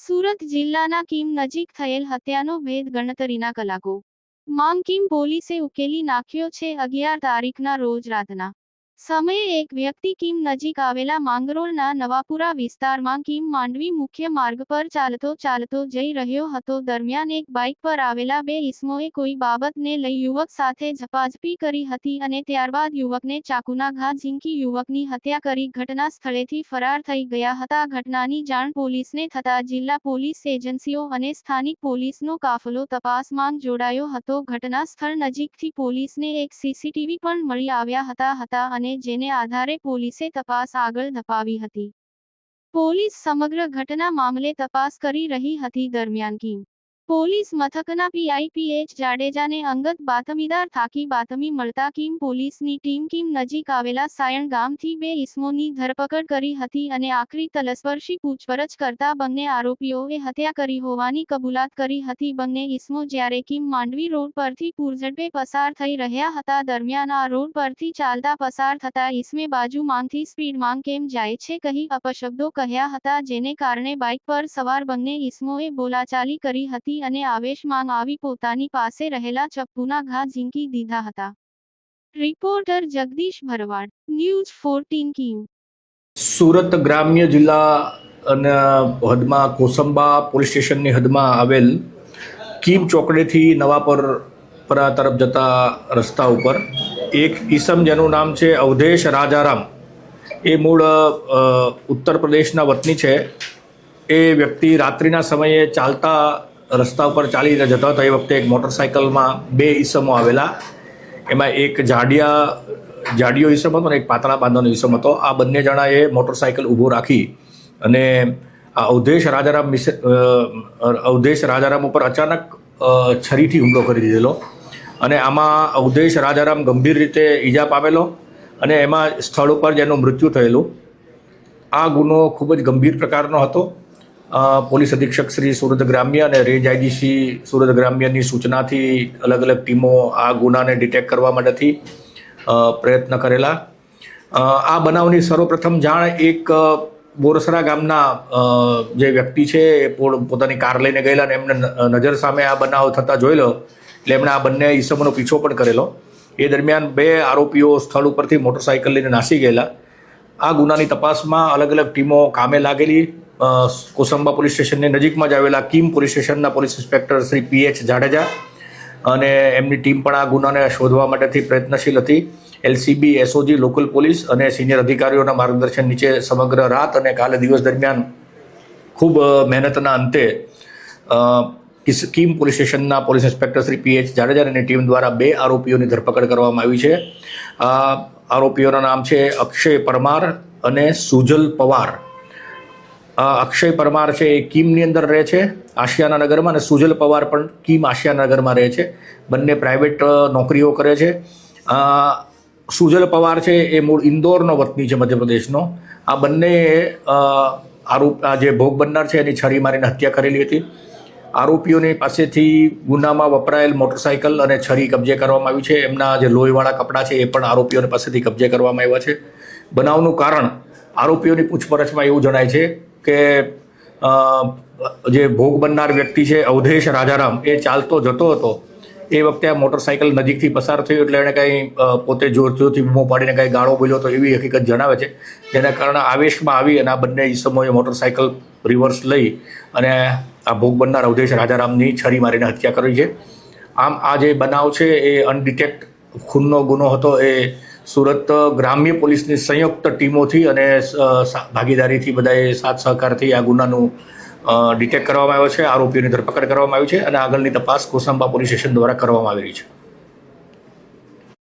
સુરત જિલ્લાના કીમ નજીક થયેલ હત્યાનો ભેદ ગણતરીના કલાકો. માંગ કિમ પોલીસે ઉકેલી નાખ્યો છે અગિયાર તારીખના રોજ રાતના. સમયે એક વ્યક્તિ કિમ નજીક આવેલા માંગરોળના નવાપુરા વિસ્તારમાં કિમ માંડવી મુખ્ય માર્ગ પર ચાલતો ચાલતો જઈ રહ્યો હતો. દરમિયાન એક બાઇક પર આવેલા બે ઇસમોએ કોઈ બાબતને લઈ યુવક સાથે ઝપાઝપી કરી હતી અને ત્યારબાદ યુવકને ચાકુના ઘા ઝીંકી યુવકની હત્યા કરી ઘટના સ્થળેથી ફરાર થઈ ગયા હતા. ઘટનાની જાણ પોલીસને થતા જિલ્લા પોલીસ એજન્સીઓ અને સ્થાનિક પોલીસનો કાફલો તપાસમાં જોડાયો હતો. ઘટના સ્થળ નજીકથી પોલીસને એક સીસીટીવી પણ મળી આવ્યા હતા હતા અને જેને આધારે પોલીસે તપાસ આગળ ધપાવી હતી. પોલીસ સમગ્ર ઘટના મામલે તપાસ કરી રહી હતી દરમિયાન કીમ. પોલીસ મથકના પીઆઈપીએચ જાડેજાને અંગત બાતમીદાર થાકી બાતમી મળતા કીમ પોલીસની ટીમ કીમ નજીક આવેલા સાયણ ગામથી બે ઇસમોની ધરપકડ કરી હતી અને આખરી તલસ્પર્શી પૂછપરછ કરતા બંને આરોપીઓએ હત્યા કરી હોવાની કબૂલાત કરી હતી. બંને ઇસમો જ્યારે કીમ માંડવી રોડ પરથી પૂરઝડપે પસાર થઈ રહ્યા હતા દરમિયાન આ રોડ પરથી ચાલતા પસાર થતા ઇસમે બાજુમાંથી સ્પીડમાં કેમ જાય છે કહી અપશબ્દો કહ્યા હતા જેને કારણે બાઇક પર સવાર બંને ઇસમોએ બોલાચાલી કરી હતી અને આવેશમાં આવી પોતાની પાસે રહેલા ચપ્પુના ઘા ઝીંકી દીધા હતા. Reporter Jagdish Bharwad, news fourteen king Surat ગ્રામ્ય જિલ્લા અને હદમાં કોસંબા પોલીસ સ્ટેશનની હદમાં આવેલ કીમ ચોકડેથી નવાપર પરા તરફ જતા રસ્તા ઉપર એક ઈસમ જેનું નામ છે અવધેશ રાજારામ. એ મૂળ ઉત્તર પ્રદેશના વતની છે. એ વ્યક્તિ રાત્રિના સમયે ચાલતા રસ્તા ઉપર ચાલીને જતા હતા. એ વખતે એક મોટરસાયકલમાં બે ઈસમો આવેલા. એમાં એક જાડિયા, જાડિયો ઈસમ હતો અને એક પાતળા બાંધવાનો ઈસમ હતો. આ બંને જણાએ મોટરસાયકલ ઊભો રાખી અને આ અવધેશ રાજારામ મિસ અવધેશ રાજારામ ઉપર અચાનક છરીથી હુમલો કરી દીધેલો. અને આમાં અવધેશ રાજારામ ગંભીર રીતે ઈજા પામેલો અને એમાં સ્થળ ઉપર જેનું મૃત્યુ થયેલું. આ ગુનો ખૂબ જ ગંભીર પ્રકારનો હતો. પોલીસ અધિક્ષક શ્રી સુરત ગ્રામ્ય અને રેન્જ આઈજીસી સુરત ગ્રામ્યની સૂચનાથી અલગ અલગ ટીમો આ ગુનાને ડિટેક્ટ કરવા માટેથી પ્રયત્ન કરેલા. આ બનાવની સર્વપ્રથમ જાણ એક બોરસરા ગામના જે વ્યક્તિ છે એ પોતાની કાર લઈને ગયેલા અને એમને નજર સામે આ બનાવ થતા જોયેલો. એટલે એમણે આ બંને ઈસમોનો પીછો પણ કરેલો. એ દરમિયાન બે આરોપીઓ સ્થળ ઉપરથી મોટરસાયકલ લઈને નાસી ગયેલા. આ ગુનાની તપાસમાં અલગ અલગ ટીમો કામે લાગેલી. કોસંબા પોલીસ સ્ટેશનની નજીકમાં જ આવેલા કીમ પોલીસ સ્ટેશનના police inspector Shri PH Jadeja અને એમની ટીમ પણ આ ગુનાને શોધવા માટેથી પ્રયત્નશીલ હતી. એલસીબી, એસઓજી, લોકલ પોલીસ અને સિનિયર અધિકારીઓના માર્ગદર્શન નીચે સમગ્ર રાત અને કાલે દિવસ દરમિયાન ખૂબ મહેનતના અંતે કિમ પોલીસ સ્ટેશનના પોલીસ ઇન્સ્પેક્ટર શ્રી પીએચ જાડેજાની ટીમ દ્વારા બે આરોપીઓની ધરપકડ કરવામાં આવી છે. આરોપીઓના નામ છે અક્ષય પરમાર અને સુજલ પવાર. અક્ષય પરમાર છે એ કીમની અંદર રહે છે આશિયાના નગરમાં અને સુજલ પવાર પણ કિમ આશિયાના નગરમાં રહે છે. બંને પ્રાઇવેટ નોકરીઓ કરે છે. સુજલ પવાર છે એ મૂળ ઇન્દોરનો વતની છે મધ્યપ્રદેશનો. આ બંને આરોપ, આ જે ભોગ બનનાર છે એની છરી મારીને હત્યા કરેલી હતી. આરોપીઓની પાસેથી ગુનામાં વપરાયેલ મોટરસાયકલ અને છરી કબજે કરવામાં આવી છે. એમના જે લોહીવાળા કપડાં છે એ પણ આરોપીઓની પાસેથી કબજે કરવામાં આવ્યા છે. બનાવનું કારણ આરોપીઓની પૂછપરછમાં એવું જણાય છે કે જે ભોગ બનનાર વ્યક્તિ છે, અવધેશ રાજારામ, એ ચાલતો જતો હતો. એ વખતે આ મોટરસાયકલ નજીકથી પસાર થયું એટલે એણે કંઈ પોતે જોર જોરથી બૂમો પાડીને કંઈ ગાળો બોલ્યો તો એવી હકીકત જણાવે છે. જેના કારણે આવેશમાં આવી અને આ બંને ઈસમોએ મોટરસાયકલ રિવર્સ લઈ અને આ ભોગ બનનાર અવધેશ રાજારામની છરી મારીને હત્યા કરી છે. આમ આ જે બનાવ છે, એ અનડિટેક્ટ ખૂનનો ગુનો હતો, એ સુરત ગ્રામ્ય પોલીસની સંયુક્ત ટીમોથી અને ભાગીદારીથી બધાએ સાથ સહકારથી આ ગુનાનું ડિટેક્ટ કરવામાં આવ્યો છે. આરોપીઓની ધરપકડ કરવામાં આવી છે અને આગળની તપાસ કોસંબા પોલીસ સ્ટેશન દ્વારા કરવામાં આવી રહી છે.